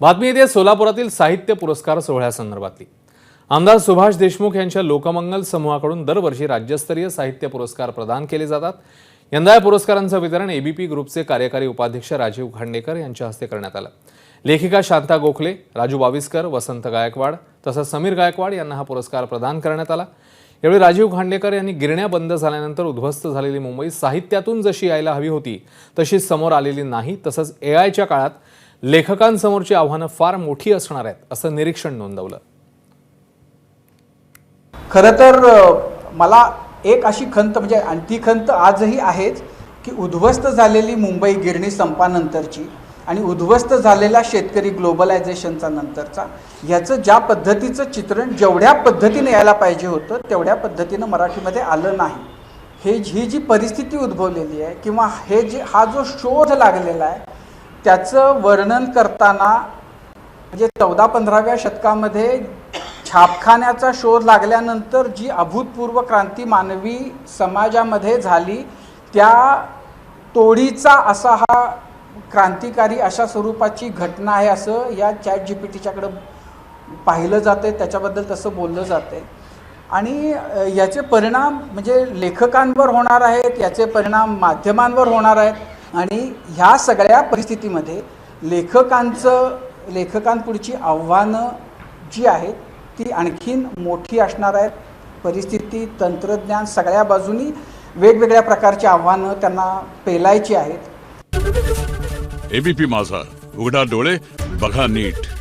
बातमी येते सोलापुरातील साहित्य पुरस्कार सोहळ्यासंदर्भातली. आमदार सुभाष देशमुख यांच्या लोकमंगल समूहाकडून दरवर्षी राज्यस्तरीय साहित्य पुरस्कार प्रदान केले जातात. यंदा या पुरस्कारांचं वितरण एबीपी ग्रुपचे कार्यकारी उपाध्यक्ष राजीव खांडेकर यांच्या हस्ते करण्यात आलं. लेखिका शांता गोखले राजू बाविस्कर वसंत गायकवाड तसंच समीर गायकवाड यांना हा पुरस्कार प्रदान करण्यात आला. यावेळी राजीव खांडेकर यांनी गिरण्या बंद झाल्यानंतर उद्ध्वस्त झालेली मुंबई साहित्यातून जशी यायला हवी होती तशी समोर आलेली नाही तसंच ए आयच्या काळात लेखकांसमोरची आव्हानं फार मोठी असणार आहेत असं निरीक्षण नोंदवलं. खरं तर मला एक अशी खंत म्हणजे आणि ती खंत आजही आहेच की उद्ध्वस्त झालेली मुंबई गिरणी संपानंतरची आणि उद्ध्वस्त झालेला शेतकरी ग्लोबलायझेशनचा नंतरचा ह्याचं ज्या पद्धतीचं चित्रण जेवढ्या पद्धतीने यायला पाहिजे होतं तेवढ्या पद्धतीनं मराठीमध्ये आलं नाही. हे ही जी परिस्थिती उद्भवलेली आहे किंवा हे जे हा जो शोध लागलेला आहे त्याचं वर्णन करताना म्हणजे चौदा पंधराव्या शतकामध्ये छापखान्याचा शोध लागल्यानंतर जी अभूतपूर्व क्रांती मानवी समाजामध्ये झाली त्या तोडीचा असा हा क्रांतिकारी अशा स्वरूपाची घटना आहे असं या चॅट जी पी टीच्याकडं पाहिलं जातं आहे त्याच्याबद्दल तसं बोललं जातं आहे आणि याचे परिणाम म्हणजे लेखकांवर होणार आहेत याचे परिणाम माध्यमांवर होणार आहेत. आणि ह्या सगळ्या परिस्थितीमध्ये लेखकांचं लेखकांपुढची आव्हानं जी आहेत ती आणखीन मोठी असणार आहेत. परिस्थिती तंत्रज्ञान सगळ्या बाजूनी वेगवेगळ्या प्रकारची आव्हानं त्यांना पेलायची आहेत. एबीपी माझा. उघडा डोळे बघा नीट.